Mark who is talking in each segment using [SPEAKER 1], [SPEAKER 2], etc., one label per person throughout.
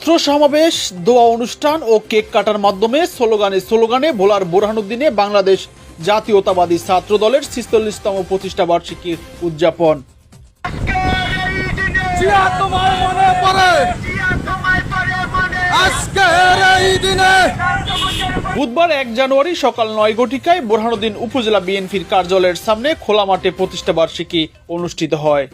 [SPEAKER 1] ছাত্র সমাবেশ দোয়া অনুষ্ঠান ও কেক কাটার মাধ্যমে স্লোগানে স্লোগানে ভোলার বোরহানুদ্দিনে বাংলাদেশ জাতীয়তাবাদী ছাত্র দলের ছিচল্লিশতম প্রতিষ্ঠা বার্ষিকী উদযাপন। বুধবার এক জানুয়ারি সকাল নয় ঘটিকায় বোরহানুদ্দিন উপজেলা বিএনপির কার্যালয়ের সামনে খোলা মাঠে প্রতিষ্ঠা বার্ষিকী অনুষ্ঠিত হয়।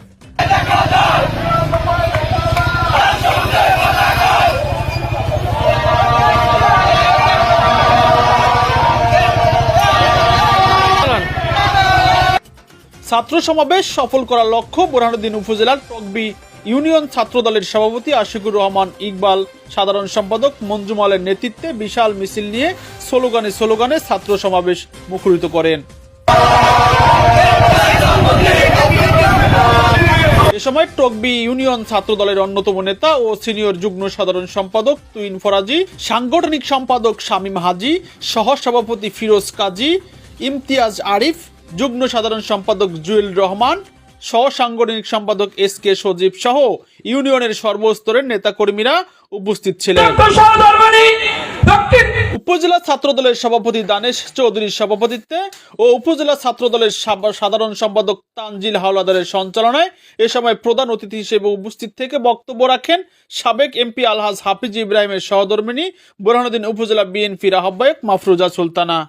[SPEAKER 1] ছাত্র সমাবেশ সফল করার লক্ষ্য বোরহানুদ্দিন উপজেলার টকবি ইউনিয়ন ছাত্র দলের সভাপতি আশিকুর রহমান ইকবাল। সাধারণ সম্পাদক মঞ্জুমালের নেতৃত্বে বিশাল মিছিল নিয়ে স্লোগানে স্লোগানে ছাত্র সমাবেশ মুখরিত করেন। এ সময় টকবি ইউনিয়ন ছাত্র দলের অন্যতম নেতা ও সিনিয়র যুগ্ম সাধারণ সম্পাদক তুইন ফরাজি, সাংগঠনিক সম্পাদক শামীম হাজি সহ সভাপতি ফিরোজ কাজী, ইমতিয়াজ আরিফ যুগ্ম সাধারণ সম্পাদক জুয়েল রহমান সহ সাংগঠনিক সম্পাদক এস কে সজীব সহ ইউনিয়নের সর্বস্তরের নেতাকর্মীরা উপস্থিত ছিলেন। উপজেলা ছাত্র দলের সভাপতি দানেশ চৌধুরীর সভাপতিত্বে ও উপজেলা ছাত্র দলের সাধারণ সম্পাদক তানজিল হাওলাদারের সঞ্চালনায় এ সময় প্রধান অতিথি হিসেবে উপস্থিত থেকে বক্তব্য রাখেন সাবেক এমপি আলহাজ হাফিজ ইব্রাহিমের সহধর্মিনী বোরহানুদ্দিন উপজেলা বিএনপির আহ্বায়ক মাফরুজা সুলতানা।